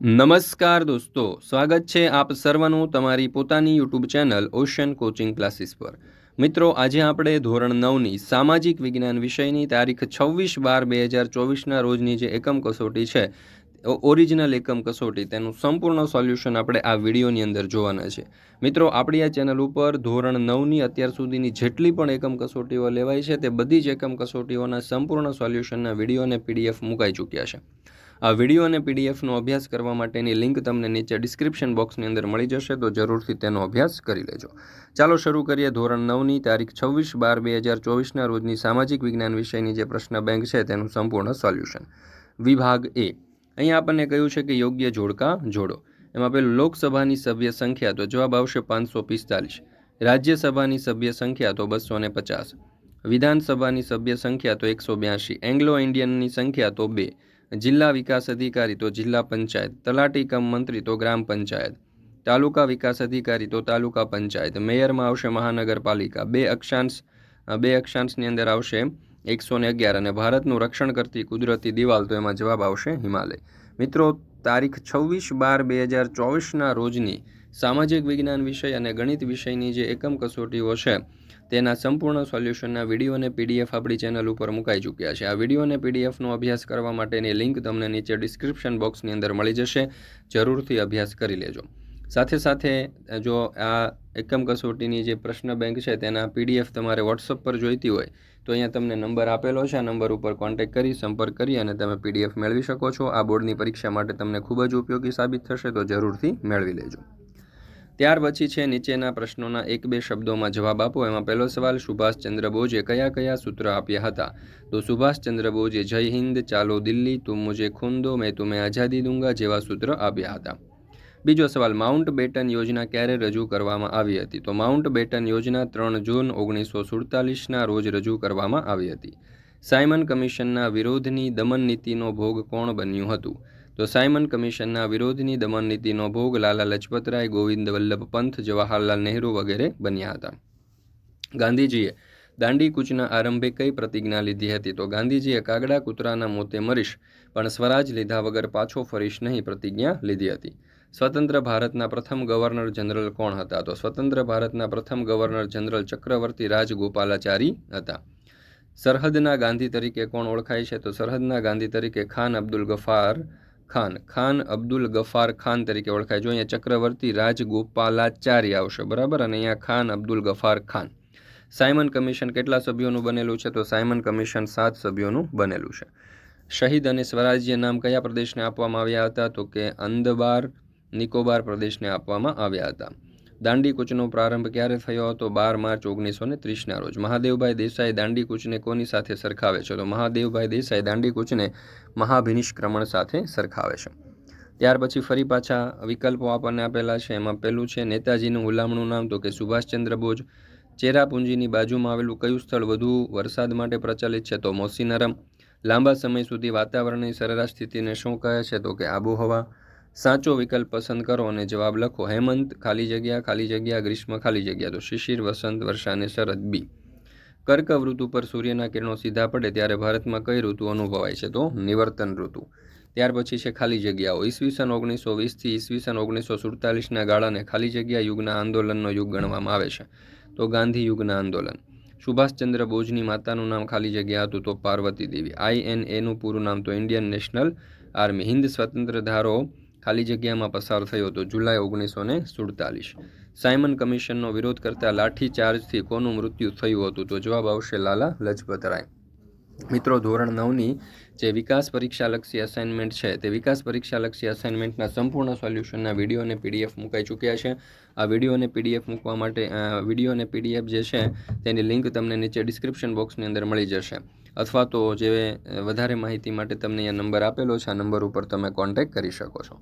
નમસ્કાર દોસ્તો, સ્વાગત છે આપ સર્વનું તમારી પોતાની YouTube channel ocean coaching classes પર. મિત્રો, આજે આપણે ધોરણ નવની સામાજિક વિજ્ઞાન વિષયની તારીખ છવ્વીસ બાર બે હજાર ચોવીસના રોજની જે એકમ કસોટી છે ઓરિજિનલ એકમ કસોટી, તેનું સંપૂર્ણ સોલ્યુશન આપણે આ વિડીયોની અંદર જોવાના છે. મિત્રો, આપણી આ ચેનલ ઉપર ધોરણ નવની અત્યાર સુધીની જેટલી પણ એકમ કસોટીઓ લેવાય છે, તે બધી જ એકમ કસોટીઓના સંપૂર્ણ સોલ્યુશનના વીડિયો પીડીએફ મુકાઈ ચૂક્યા છે. આ વીડિયો અને પીડીએફનો અભ્યાસ કરવા માટેની લિંક તમને નીચે ડિસ્ક્રિપ્શન બોક્સની અંદર મળી જશે, તો જરૂરથી તેનો અભ્યાસ કરી લેજો. ચાલો શરૂ કરીએ ધોરણ નવની તારીખ છવ્વીસ બાર બે હજાર ચોવીસના રોજની સામાજિક વિજ્ઞાન વિષયની જે પ્રશ્ન બેંક છે તેનું સંપૂર્ણ સોલ્યુશન. વિભાગ એ. અહીંયા આપણને કહ્યું છે કે યોગ્ય જોડકા જોડો. એમાં પેલું લોકસભાની સભ્ય સંખ્યા, તો જવાબ આવશે પાંચસો પિસ્તાલીસ. રાજ્યસભાની સભ્ય સંખ્યા, તો બસો ને પચાસ. વિધાનસભાની સભ્ય સંખ્યા, તો એકસો બ્યાસી. એંગ્લો ઇન્ડિયનની સંખ્યા, તો બે. જિલ્લા વિકાસ અધિકારી તો જિલ્લા પંચાયત, તલાટી કમ મંત્રી તો ગ્રામ પંચાયત, તાલુકા વિકાસ અધિકારી તો તાલુકા પંચાયત, મેયરમાં આવશે મહાનગરપાલિકા, બે અક્ષાંશ બે અક્ષાંશની અંદર આવશે એકસો ને અગિયાર અને ભારતનું રક્ષણ કરતી કુદરતી દિવાલ તો એમાં જવાબ આવશે હિમાલય. મિત્રો, તારીખ છવ્વીસ બાર બે હજાર ચોવીસના રોજની સામાજિક વિજ્ઞાન વિષય અને ગણિત વિષયની જે એકમ કસોટીઓ છે તેના સંપૂર્ણ સોલ્યુશનના વીડિયો અને પીડીએફ આપણી ચેનલ ઉપર મુકાઈ ચૂક્યા છે. આ વીડિયો અને પીડીએફનો અભ્યાસ કરવા માટેની લિંક તમને નીચે ડિસ્ક્રિપ્શન બોક્સની અંદર મળી જશે. જરૂરથી અભ્યાસ કરી લેજો. સાથે સાથે, જો આ એકમ કસોટીની જે પ્રશ્ન બેંક છે, તેના પીડીએફ તમારે વોટ્સઅપ પર જોઈતી હોય, તો અહીંયા તમને નંબર આપેલો છે. આ નંબર ઉપર કોન્ટેક્ટ કરી, સંપર્ક કરી અને તમે પીડીએફ મેળવી શકો છો. આ બોર્ડની પરીક્ષા માટે તમને ખૂબ જ ઉપયોગી સાબિત થશે, તો જરૂરથી મેળવી લેજો. ત્યાર પછી છે નીચેના પ્રશ્નોના એક બે શબ્દોમાં જવાબ આપો. એમાં પહેલો સવાલ સુભાષચંદ્ર બોઝે કયા કયા સૂત્ર આપ્યા હતા? તો સુભાષચંદ્ર બોઝે જય હિન્દ, ચાલો દિલ્હી, તુમ મુજે ખૂન દો મેં તુમે આઝાદી દૂંગા જેવા સૂત્ર આપ્યા હતા. બીજો સવાલ, માઉન્ટ બેટન યોજના ક્યારે રજૂ કરવામાં આવી હતી? તો માઉન્ટ બેટન યોજના ત્રણ જૂન ઓગણીસો સુડતાલીસના રોજ રજૂ કરવામાં આવી હતી. સાયમન કમિશનના વિરોધની દમન નીતિનો ભોગ કોણ બન્યું હતું? તો સાયમન કમિશનના વિરોધની દમન નીતિનો ભોગ લાલા લજપતરાય, ગોવિંદ વલ્લભ પંથ, જવાહરલાલ નહેરુ વગેરે બન્યા હતા. ગાંધીજીએ દાંડી કૂચના આરંભે કઈ પ્રતિજ્ઞા લીધી હતી? તો ગાંધીજીએ કાગડા કૂતરાના મોતે મરીશ, પણ સ્વરાજ લીધા વગર પાછો ફરીશ નહીં પ્રતિજ્ઞા લીધી હતી. સ્વતંત્ર ભારતના પ્રથમ ગવર્નર જનરલ કોણ હતા? તો સ્વતંત્ર ભારતના પ્રથમ ગવર્નર જનરલ ચક્રવર્તી રાજગોપાલાચારી હતા. સરહદના ગાંધી તરીકે કોણ ઓળખાય છે? તો સરહદના ગાંધી તરીકે ખાન અબ્દુલ ગફાર ખાન. ખાન અબ્દુલ ગફાર ખાન તરીકે ઓળખાય. જો અહીંયા ચક્રવર્તી રાજગોપાલાચાર્ય આવશે, બરાબર? અને અહીંયા ખાન અબ્દુલ ગફાર ખાન. સાયમન કમિશન કેટલા સભ્યોનું બનેલું છે? તો સાયમન કમિશન સાત સભ્યોનું બનેલું છે. શહીદ અને સ્વરાજ્ય નામ કયા પ્રદેશને આપવામાં આવ્યા હતા? તો કે અંદબાર, નિકોબાર પ્રદેશને આપવામાં આવ્યા હતા. દાંડી કૂચનો પ્રારંભ ક્યારે થયો હતો? બાર માર્ચ ઓગણીસો ને ત્રીસના રોજ. મહાદેવભાઈ દેસાઈ દાંડી કૂચને કોની સાથે સરખાવે છે? તો મહાદેવભાઈ દેસાઈ દાંડી કૂચને મહાભિનિષ્ક્રમણ સાથે સરખાવે છે. ત્યાર પછી ફરી પાછા વિકલ્પો આપણને આપેલા છે. એમાં પહેલું છે નેતાજીનું હુલામણું નામ, તો કે સુભાષચંદ્ર બોઝ. ચેરાપુંજીની બાજુમાં આવેલું કયું સ્થળ વધુ વરસાદ માટે પ્રચલિત છે? તો મોસીનરમ. લાંબા સમય સુધી વાતાવરણની સરેરાશ સ્થિતિને શું કહે છે? તો કે આબોહવા. સાચો વિકલ્પ પસંદ કરો અને જવાબ લખો. હેમંત, ખાલી જગ્યા ખાલી જગ્યા, ગ્રીષ્મ, ખાલી જગ્યા. તો શિશિર, વસંત, વર્ષા અને શરદ બી. કર્ક ઋતુ પર સૂર્યના કિરણો સીધા પડે ત્યારે ભારતમાં કઈ ઋતુ અનુભવાય છે? તો નિવર્તન ઋતુ. ત્યાર પછી છે ખાલી જગ્યાઓ. ઈસવીસન ઓગણીસો વીસથી ઈસવીસન ઓગણીસો સુડતાલીસના ગાળાને ખાલી જગ્યા યુગના આંદોલનનો યુગ ગણવામાં આવે છે. તો ગાંધી યુગના આંદોલન. સુભાષચંદ્ર બોઝની માતાનું નામ ખાલી જગ્યા હતું તો પાર્વતી દેવી. આઈએન એનું પૂરું નામ તો ઇન્ડિયન નેશનલ આર્મી. હિન્દ સ્વતંત્ર ધારો ખાલી જગ્યામાં પસાર થયો હતો જુલાઈ ઓગણીસો ને સુડતાલીસ. સાયમન કમિશનનો વિરોધ કરતા લાઠી ચાર્જથી કોનું મૃત્યુ થયું હતું તો જવાબ આવશે લાલા લજપતરાય. મિત્રો, ધોરણ નવની જે વિકાસ પરીક્ષાલક્ષી અસાઇનમેન્ટ છે, તે વિકાસ પરીક્ષાલક્ષી અસાઇનમેન્ટના સંપૂર્ણ સોલ્યુશનના વીડિયો અને પીડીએફ મુકાઈ ચૂક્યા છે. આ વીડિયો અને પીડીએફ મૂકવા માટે વીડિયો અને પીડીએફ જે છે, તેની લિંક તમને નીચે ડિસ્ક્રિપ્શન બોક્સની અંદર મળી જશે. અથવા તો જે વધારે માહિતી માટે તમને અહીંયા નંબર આપેલો છે, આ નંબર ઉપર તમે કોન્ટેક્ટ કરી શકો છો.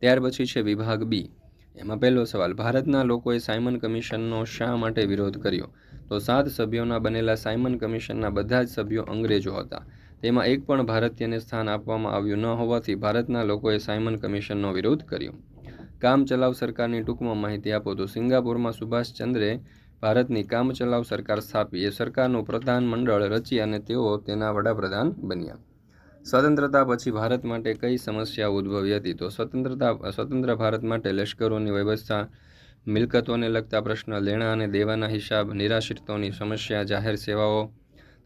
ત્યાર પછી છે વિભાગ બી. એમાં પહેલો સવાલ, ભારતના લોકોએ સાયમન કમિશનનો શા માટે વિરોધ કર્યો? તો સાત સભ્યોના બનેલા સાયમન કમિશનના બધા જ સભ્યો અંગ્રેજો હતા. તેમાં એક પણ ભારતીયને સ્થાન આપવામાં આવ્યું ન હોવાથી ભારતના લોકોએ સાયમન કમિશનનો વિરોધ કર્યો. કામ ચલાવ સરકારની ટૂંકમાં માહિતી આપો તો સિંગાપુરમાં સુભાષચંદ્રે ભારતની કામચલાઉ સરકાર સ્થાપી એ સરકારનું પ્રધાન મંડળ રચી અને તેઓ તેના વડાપ્રધાન બન્યા. સ્વતંત્રતા પછી ભારત માટે કઈ સમસ્યાઓ ઉદ્ભવી હતી? તો સ્વતંત્રતા, સ્વતંત્ર ભારત માટે લશ્કરોની વ્યવસ્થા, મિલકતોને લગતા પ્રશ્ન, લેણા અને દેવાના હિસાબ, નિરાશ્રિતોની સમસ્યા, જાહેર સેવાઓ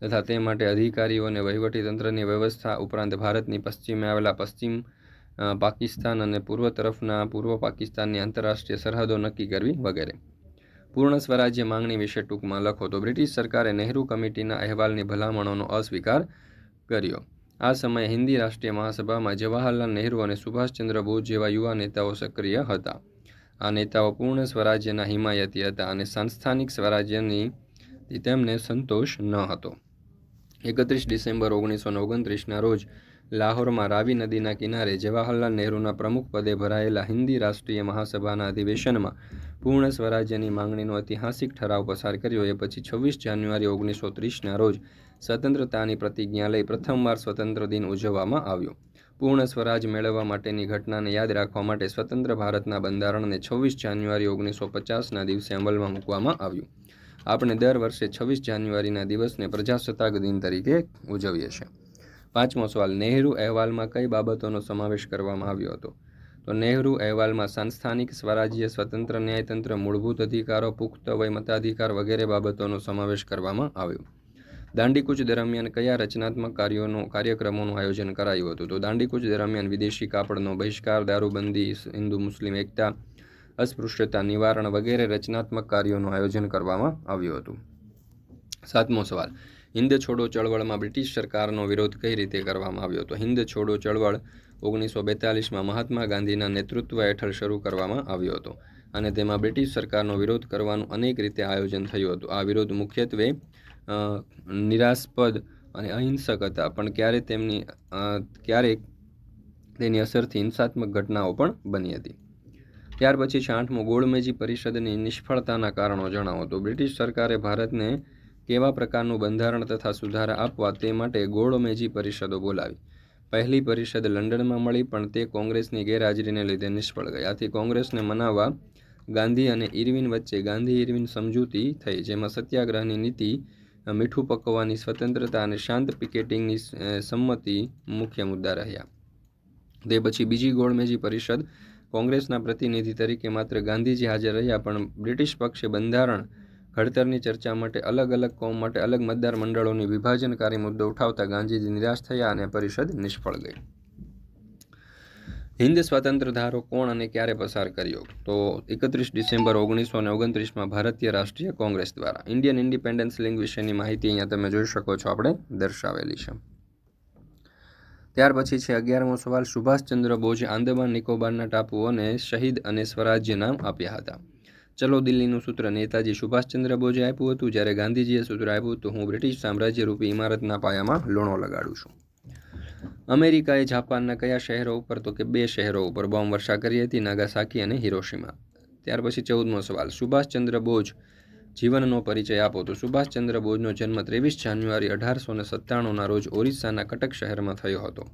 તથા તે માટે અધિકારીઓ અને વહીવટીતંત્રની વ્યવસ્થા ઉપરાંત ભારતની પશ્ચિમે આવેલા પશ્ચિમ પાકિસ્તાન અને પૂર્વ તરફના પૂર્વ પાકિસ્તાનની આંતરરાષ્ટ્રીય સરહદો નક્કી કરવી વગેરે. પૂર્ણ સ્વરાજ્ય માંગણી વિશે ટૂંકમાં લખો તો બ્રિટિશ સરકારે નહેરુ કમિટીના અહેવાલની ભલામણોનો અસ્વીકાર કર્યો. આ સમયે હિન્દી રાષ્ટ્રીય મહાસભામાં જવાહરલાલ નહેરુ અને સુભાષચંદ્ર બોઝ જેવા યુવા નેતાઓ સક્રિય હતા. આ નેતાઓ પૂર્ણ સ્વરાજ્યના હિમાયતી હતા અને સંસ્થાનિક સ્વરાજ્યની તેમને સંતોષ ન હતો. એકત્રીસ ડિસેમ્બર ઓગણીસો ઓગણત્રીસના રોજ લાહોરમાં રાવી નદીના કિનારે જવાહરલાલ નહેરુના પ્રમુખ પદે ભરાયેલા હિન્દી રાષ્ટ્રીય મહાસભાના અધિવેશનમાં પૂર્ણ સ્વરાજ્યની માંગણીનો ઐતિહાસિક ઠરાવ પસાર કર્યો. એ પછી છવ્વીસ જાન્યુઆરી ઓગણીસો ત્રીસના રોજ સ્વતંત્રતાની પ્રતિજ્ઞા લઈ પ્રથમવાર સ્વતંત્ર દિન ઉજવવામાં આવ્યો. પૂર્ણ સ્વરાજ મેળવવા માટેની ઘટનાને યાદ રાખવા માટે સ્વતંત્ર ભારતના બંધારણને છવ્વીસ જાન્યુઆરી ઓગણીસો પચાસના દિવસે અમલમાં મૂકવામાં આવ્યું. આપણે દર વર્ષે છવ્વીસ જાન્યુઆરીના દિવસને પ્રજાસત્તાક દિન તરીકે ઉજવીએ છીએ. પાંચમો સવાલ, નહેરુ અહેવાલમાં કઈ બાબતોનો સમાવેશ કરવામાં આવ્યો હતો? તો નહેરુ અહેવાલમાં સંસ્થાનિક સ્વરાજ્ય, સ્વતંત્ર ન્યાયતંત્ર, મૂળભૂત અધિકારો, પુખ્ત વય મતાધિકાર વગેરે બાબતોનો સમાવેશ કરવામાં આવ્યો. દાંડીકૂચ દરમિયાન કયા રચનાત્મક કાર્યોનું, કાર્યક્રમોનું આયોજન કરાયું હતું? તો દાંડીકૂચ દરમિયાન વિદેશી કાપડનો બહિષ્કાર, દારૂબંધી, હિન્દુ, મુસ્લિમ, એકતા અસ્પૃશ્યતા નિવારણ વગેરે રચનાત્મક કાર્યોનું આયોજન કરવામાં આવ્યું હતું. સાતમો સવાલ. હિન્દ છોડો ચળવળમાં બ્રિટિશ સરકારનો વિરોધ કઈ રીતે કરવામાં આવ્યો હતો? હિન્દ છોડો ચળવળ ઓગણીસો બેતાલીસમાં મહાત્મા ગાંધીના નેતૃત્વ હેઠળ શરૂ કરવામાં આવ્યો હતો અને તેમાં બ્રિટિશ સરકારનો વિરોધ કરવાનું અનેક રીતે આયોજન થયું હતું. આ વિરોધ મુખ્યત્વે નિરાસ્પદ અને અહિંસક હતા, પણ ક્યારે તેમની ક્યારેક તેની અસરથી હિંસાત્મક ઘટનાઓ પણ બની હતી. ત્યાર પછી છે ગોળમેજી પરિષદની નિષ્ફળતાના કારણો જણાવો. તો બ્રિટિશ સરકારે ભારતને કેવા પ્રકારનું બંધારણ તથા સુધારા આપવા તે માટે ગોળમેજી પરિષદો બોલાવી. પહેલી પરિષદ લંડનમાં મળી, પણ તે કોંગ્રેસની ગેરહાજરીને લીધે નિષ્ફળ ગઈ. આથી કોંગ્રેસને મનાવવા ગાંધી અને ઇરવિન વચ્ચે ગાંધી ઇરવિન સમજૂતી થઈ, જેમાં સત્યાગ્રહની નીતિ મીઠું પકવવાની સ્વતંત્રતા અને શાંત પિકેટિંગની સંમતિ મુખ્ય મુદ્દા રહ્યા. તે પછી બીજી ગોળમેજી પરિષદ કોંગ્રેસના પ્રતિનિધિ તરીકે માત્ર ગાંધીજી હાજર રહ્યા, પણ બ્રિટિશ પક્ષે બંધારણ ઘડતરની ચર્ચા માટે અલગ અલગ કોમ માટે અલગ મતદાર મંડળોની વિભાજનકારી મુદ્દો ઉઠાવતા ગાંધીજી નિરાશ થયા અને પરિષદ નિષ્ફળ ગઈ. હિન્દ સ્વતંત્ર ધારો કોણ અને ક્યારે પસાર કર્યો? તો એકત્રીસ ડિસેમ્બર ઓગણીસો ને ઓગણત્રીસમાં ભારતીય રાષ્ટ્રીય કોંગ્રેસ દ્વારા ઇન્ડિયન ઇન્ડિપેન્ડન્સ લિંગ વિશેની માહિતી અહીંયા તમે જોઈ શકો છો, આપણે દર્શાવેલી છે. ત્યાર પછી છે અગિયારમો સવાલ. સુભાષચંદ્ર બોઝે આંદમાન નિકોબારના ટાપુઓને શહીદ અને સ્વરાજ્ય નામ આપ્યા હતા. ચલો દિલ્હીનું સૂત્ર. નેતાજી સુભાષચંદ્ર બોઝે આપ્યું હતું. જ્યારે ગાંધીજીએ સૂત્ર આપ્યું હતું, હું બ્રિટિશ સામ્રાજ્યરૂપી ઇમારતના પાયામાં લોણો લગાડું છું. અમેરિકાએ જાપાનના કયા શહેરો ઉપર? તો કે બે શહેરો ઉપર. બોમ્બ વર્ષા કરી હતી નાગાસાકી અને હિરોશીમાં. ત્યાર પછી ચૌદમો સવાલ. સુભાષચંદ્ર બોઝ જીવનનો પરિચય આપો. તો સુભાષચંદ્ર બોઝનો જન્મ ત્રેવીસ જાન્યુઆરી અઢારસો ને સત્તાણુંના રોજ ઓરિસ્સાના કટક શહેરમાં થયો હતો.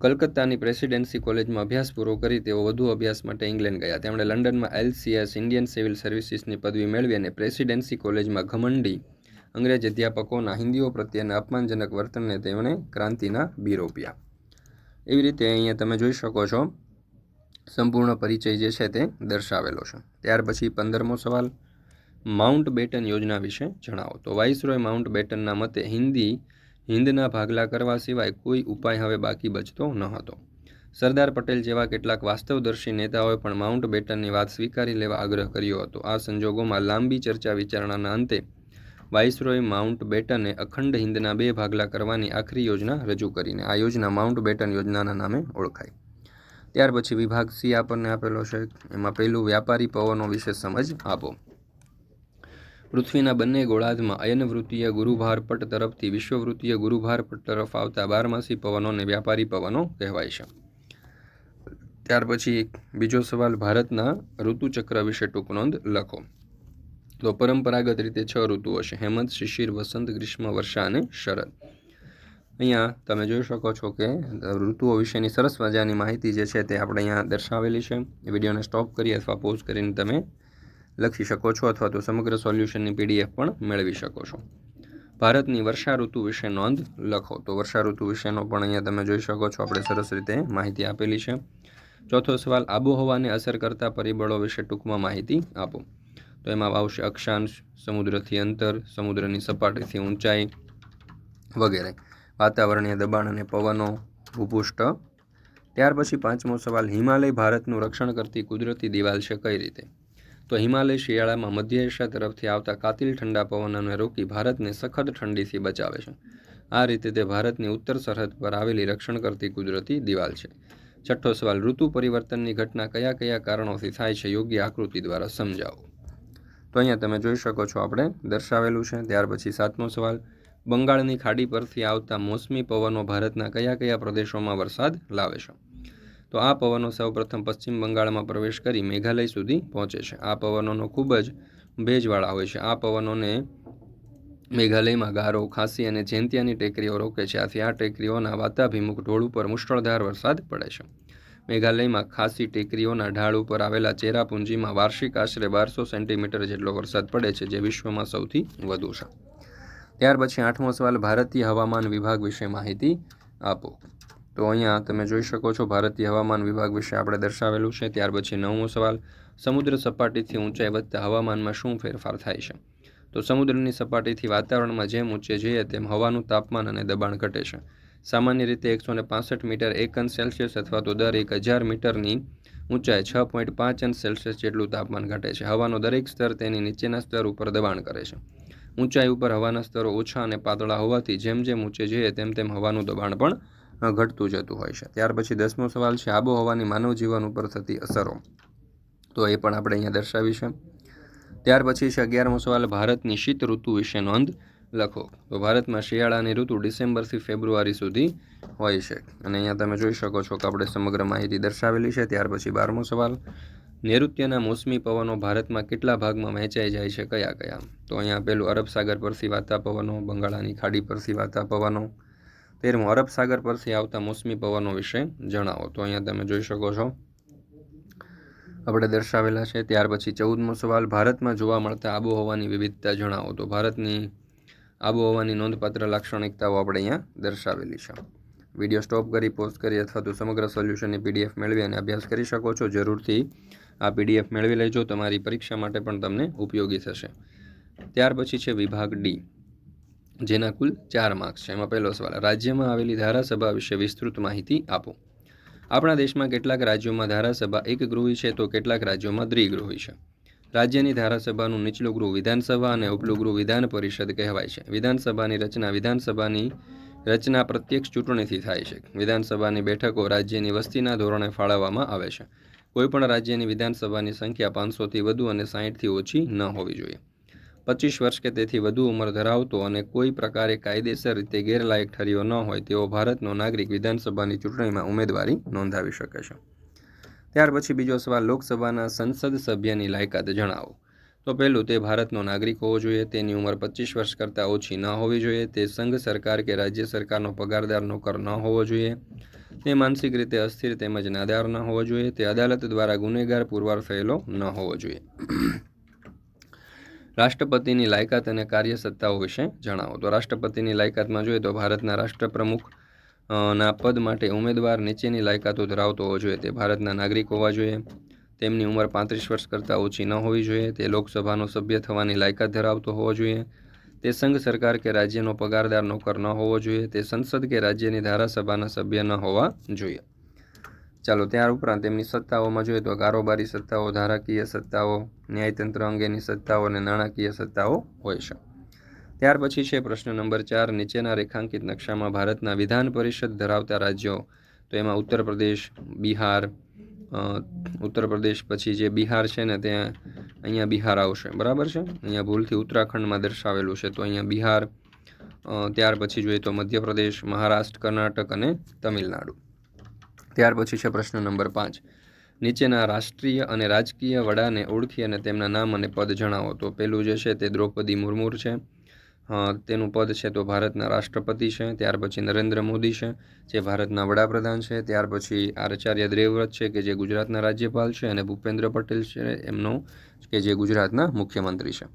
કલકત્તાની પ્રેસિડેન્સી કોલેજમાં અભ્યાસ પૂરો કરી તેઓ વધુ અભ્યાસ માટે ઇંગ્લેન્ડ ગયા. તેમણે લંડનમાં એલસીએસ ઇન્ડિયન સિવિલ સર્વિસીસની પદવી મેળવી અને પ્રેસિડેન્સી કોલેજમાં ઘમંડી અંગ્રેજ અધ્યાપકોના હિન્દીઓ પ્રત્યેના અપમાનજનક વર્તનને તેમણે ક્રાંતિના બીરોપ્યા એવી રીતે અહીંયા તમે જોઈ શકો છો. સંપૂર્ણ પરિચય જે છે તે દર્શાવેલો છે. ત્યાર પછી પંદરમો સવાલ. માઉન્ટ બેટન યોજના વિશે જણાવો. તો વાઇસરોય માઉન્ટ બેટનના મતે હિન્દી હિન્દના ભાગલા કરવા સિવાય કોઈ ઉપાય હવે બાકી બચતો ન હતો સરદાર પટેલ જેવા કેટલાક વાસ્તવદર્શી નેતાઓએ પણ માઉન્ટ બેટનની વાત સ્વીકારી લેવા આગ્રહ કર્યો હતો. આ સંજોગોમાં લાંબી ચર્ચા વિચારણાના અંતે વાઇસરોય માઉન્ટ બેટને અખંડ હિન્દના બે ભાગલા કરવાની આખરી યોજના રજૂ કરીને આ યોજના માઉન્ટ બેટન યોજનાના નામે ઓળખાય. ત્યાર પછી વિભાગ સી આપણને આપેલો છે. એમાં પહેલું વ્યાપારી પવનો વિશે સમજ આપો. પૃથ્વીના બંને ગોળાર્ધમાં અયનવૃત્તીય ગુરુભાર પટ તરફથી વિશ્વવૃત્તીય ગુરુભાર પટ તરફ આવતા બારમાસી પવનોને વ્યાપારી પવનો કહેવાય છે. ત્યાર પછી બીજો સવાલ ભારતના ઋતુચક્ર વિશે ટૂંક નોંધ લખો. તો પરંપરાગત રીતે છ ઋતુઓ છે, હેમંત, શિશિર, વસંત, ગ્રીષ્મ, વર્ષા અને શરદ. અહીંયા તમે જોઈ શકો છો કે ઋતુઓ વિશેની સરસ મજાની માહિતી જે છે તે આપણે અહીંયા દર્શાવેલી છે. વિડીયોને સ્ટોપ કરી અથવા પોઝ કરીને તમે લખી શકો છો અથવા તો સમગ્ર સોલ્યુશનની પીડીએફ પણ મેળવી શકો છો. ભારતની વર્ષા ઋતુ વિશે નોંધ લખો. તો વર્ષા ઋતુ વિશેનો પણ અહીંયા તમે જોઈ શકો છો. આપણે સરસ રીતે માહિતી આપેલી છે. ચોથો સવાલ, આબોહવાને અસર કરતા પરિબળો વિશે ટૂંકમાં માહિતી આપો. તો એમાં આવશે અક્ષાંશ, સમુદ્રથી અંતર, સમુદ્રની સપાટીથી ઊંચાઈ વગેરે. વાતાવરણીય દબાણ અને પવનો, ભૂપૃષ્ઠ. ત્યાર પછી પાંચમો સવાલ, હિમાલય ભારતનું રક્ષણ કરતી કુદરતી દિવાલ છે કઈ રીતે? તો હિમાલય શિયાળામાં મધ્ય એશિયા તરફથી આવતા કાતિલ ઠંડા પવનોને રોકી ભારતને સખત ઠંડીથી બચાવે છે. આ રીતે તે ભારતની ઉત્તર સરહદ પર આવેલી રક્ષણ કરતી કુદરતી દિવાલ છે. છઠ્ઠો સવાલ, ઋતુ પરિવર્તનની ઘટના કયા કયા કારણોથી થાય છે યોગ્ય આકૃતિ દ્વારા સમજાવો. તો અહીંયા તમે જોઈ શકો છો આપણે દર્શાવેલું છે. ત્યાર પછી સાતમો સવાલ, બંગાળની ખાડી પરથી આવતા મોસમી પવનો ભારતના કયા કયા પ્રદેશોમાં વરસાદ લાવે છે? તો આ પવનો સૌપ્રથમ પશ્ચિમ બંગાળમાં પ્રવેશ કરી મેઘાલય સુધી પહોંચે છે. આ પવનોનો ખૂબ જ ભેજવાળા હોય છે. આ પવનોને મેઘાલયમાં ગારો, ખાસી અને જેન્તિયાની ટેકરીઓ રોકે છે. આથી આ ટેકરીઓના વાતાભિમુખ ઢોળ ઉપર મુશળધાર વરસાદ પડે છે. મેઘાલયમાં ખાસી ટેકરીઓના ઢાળ ઉપર આવેલા ચેરાપુંજીમાં વાર્ષિક આશરે બારસો સેન્ટીમીટર જેટલો વરસાદ પડે છે, જે વિશ્વમાં સૌથી વધુ છે. ત્યાર પછી આઠમો સવાલ, ભારતીય હવામાન વિભાગ વિશે માહિતી આપો. તો અહીંયા તમે જોઈ શકો છો, ભારતીય હવામાન વિભાગ વિશે આપણે દર્શાવેલું છે. ત્યાર પછી નવમો સવાલ, સમુદ્ર સપાટીથી ઊંચાઈ વધતા હવામાનમાં શું ફેરફાર થાય છે? તો સમુદ્રની સપાટીથી વાતાવરણમાં જેમ ઊંચે જઈએ, તેમ હવાનું તાપમાન અને દબાણ ઘટે છે. સામાન્ય રીતે એકસો ને પાસઠ મીટર એક અંશ સેલ્સિયસ અથવા તો દર એક હજાર મીટરની ઊંચાઈ છ પોઈન્ટ પાંચ અંશ સેલ્સિયસ જેટલું તાપમાન ઘટે છે. હવાનો દરેક સ્તર તેની નીચેના સ્તર ઉપર દબાણ કરે છે. ઊંચાઈ ઉપર હવાના સ્તરો ઓછા અને પાતળા હોવાથી જેમ જેમ ઊંચે જઈએ, તેમ તેમ હવાનું દબાણ પણ ઘટતું જતું હોય છે. ત્યાર પછી દસમો સવાલ છે, આબોહવાની માનવ જીવન ઉપર થતી અસરો. તો એ પણ આપણે અહીંયા દર્શાવી છે. ત્યાર પછી છે, અગિયારમો સવાલ, ભારતની શીત ઋતુ વિશે નોંધ લખો. તો ભારતમાં શિયાળાની ઋતુ ડિસેમ્બરથી ફેબ્રુઆરી સુધી હોય છે. અને અહીંયા તમે જોઈ શકો છો કે આપણે સમગ્ર માહિતી દર્શાવેલી છે. ત્યાર પછી બારમો સવાલ, નૈઋત્યના મોસમી પવનો ભારતમાં કેટલા ભાગમાં વહેંચાઈ જાય છે, કયા કયા? તો અહીંયા પેલું અરબ સાગર પરથી વાતા પવનો, બંગાળાની ખાડી પરથી વાતા પવનો તેરમું અરબ સાગર પરથી આવતા મોસમી પવનો વિશે જણાવો. તો અહીંયા તમે જોઈ શકો છો. આપણે દર્શાવેલા છે, ત્યાર પછી ચૌદમો સવાલ, ભારતમાં જોવા મળતા આબોહવાની વિવિધતા જણાવો. તો ભારતની આબોહવાની નોંધપાત્ર લાક્ષણિકતાઓ આપણે અહીંયા દર્શાવેલી છે. વીડિયો સ્ટોપ કરી, પોઝ કરી અથવા તો સમગ્ર સોલ્યુશનની પીડીએફ મેળવી અને અભ્યાસ કરી શકો છો. જરૂરથી આ પીડીએફ મેળવી લેજો. તમારી પરીક્ષા માટે પણ તમને ઉપયોગી થશે. ત્યાર પછી છે વિભાગ ડી. જેના કુલ ચાર માર્ક્સ છે. એમાં પહેલો સવાલ, રાજ્યમાં આવેલી ધારાસભા વિશે વિસ્તૃત માહિતી આપો. આપણા દેશમાં કેટલાક રાજ્યોમાં ધારાસભા એક ગૃહી છે તો કેટલાક રાજ્યોમાં દ્વિગૃહી છે. રાજ્યની ધારાસભાનું નીચલું ગૃહ વિધાનસભા અને ઉપલું ગૃહ વિધાન પરિષદ કહેવાય છે. વિધાનસભાની રચના વિધાનસભાની રચના પ્રત્યક્ષ ચૂંટણીથી થાય છે. વિધાનસભાની બેઠકો રાજ્યની વસ્તીના ધોરણે ફાળવવામાં આવે છે. કોઈપણ રાજ્યની વિધાનસભાની સંખ્યા પાંચસોથી વધુ અને સાહીઠથી ઓછી ન હોવી જોઈએ. પચીસ વર્ષ કે તેથી વધુ ઉંમર ધરાવતો અને કોઈ પ્રકારે કાયદેસર રીતે ગેરલાયક ઠર્યો ન હોય તેવો ભારતનો નાગરિક વિધાનસભાની ચૂંટણીમાં ઉમેદવારી નોંધાવી શકે છે. ત્યાર પછી બીજો સવાલ, લોકસભાના સંસદ સભ્યની લાયકાત જણાવો. તો પહેલું, તે ભારતનો નાગરિક હોવો જોઈએ, તેની ઉંમર પચીસ વર્ષ કરતાં ઓછી ન હોવી જોઈએ, તે સંઘ સરકાર કે રાજ્ય સરકારનો પગારદાર નોકર ન હોવો જોઈએ, તે માનસિક રીતે અસ્થિર તેમજ નાદાર ન હોવો જોઈએ, તે અદાલત દ્વારા ગુનેગાર પુરવાર થયેલો ન હોવો જોઈએ. રાષ્ટ્રપતિની લાયકાત અને કાર્યસત્તાઓ વિશે જણાવો. તો રાષ્ટ્રપતિની લાયકાતમાં જોઈએ તો ભારતના રાષ્ટ્રપ્રમુખ ના પદ માટે ઉમેદવાર નીચેની લાયકાતો ધરાવતો હોવો જોઈએ. તે ભારતના નાગરિક હોવા જોઈએ. તેમની ઉંમર પાંત્રીસ વર્ષ કરતાં ઓછી ન હોવી જોઈએ. તે લોકસભાનો સભ્ય થવાની લાયકાત ધરાવતો હોવો જોઈએ. તે સંઘ સરકાર કે રાજ્યનો પગારદાર નોકર ન હોવો જોઈએ. તે સંસદ કે રાજ્યની ધારાસભાના સભ્ય ન હોવા જોઈએ. ચાલો, ત્યાર ઉપરાંત તેમની સત્તાઓમાં જોઈએ તો કારોબારી સત્તાઓ, ધારાકીય સત્તાઓ, ન્યાયતંત્ર અંગેની સત્તાઓ અને નાણાકીય સત્તાઓ હોય છે. ત્યાર પછી છે પ્રશ્ન નંબર ચાર, નીચેના રેખાંકિત નકશામાં ભારતના વિધાન પરિષદ ધરાવતા રાજ્યો. તો એમાં ઉત્તર પ્રદેશ, બિહાર ઉત્તર પ્રદેશ પછી જે બિહાર છે ને, ત્યાં અહીંયા બિહાર આવશે. બરાબર છે? અહીંયા ભૂલથી ઉત્તરાખંડમાં દર્શાવેલું છે. તો અહીંયા બિહાર ત્યાર પછી જોઈએ તો મધ્યપ્રદેશ, મહારાષ્ટ્ર, કર્ણાટક અને તમિલનાડુ. ત્યાર પછી છે પ્રશ્ન નંબર પાંચ. નીચેના રાષ્ટ્રીય અને રાજકીય વડાને ઓળખી અને તેમના નામ અને પદ જણાવો. તો પેલું જે છે તે દ્રૌપદી મુર્મુ છે. તેનું પદ છે તો ભારતના રાષ્ટ્રપતિ છે. ત્યાર પછી નરેન્દ્ર મોદી છે, જે ભારતના વડાપ્રધાન છે. ત્યાર પછી આચાર્ય દેવવ્રત છે, કે જે ગુજરાતના રાજ્યપાલ છે, અને ભૂપેન્દ્ર પટેલ છે, એમનો કે જે ગુજરાતના મુખ્યમંત્રી છે.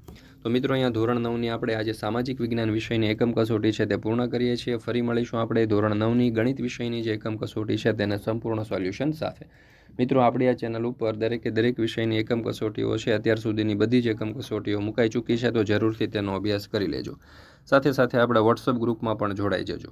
તો મિત્રો, અહીંયા ધોરણ નવની આપણે આજે સામાજિક વિજ્ઞાન વિષયની એકમ કસોટી છે તે પૂર્ણ કરીએ છીએ. ફરી મળીશું આપણે ધોરણ નવની ગણિત વિષયની જે એકમ કસોટી છે તેના સંપૂર્ણ સોલ્યુશન સાથે. મિત્રો, આપણી આ ચેનલ ઉપર દરેકે દરેક વિષયની એકમ કસોટીઓ છે અત્યાર સુધીની બધી જ એકમ કસોટીઓ મુકાઈ ચૂકી છે, તો જરૂરથી તેનો અભ્યાસ કરી લેજો. સાથે સાથે આપણા વોટ્સઅપ ગ્રુપમાં પણ જોડાઈ જજો.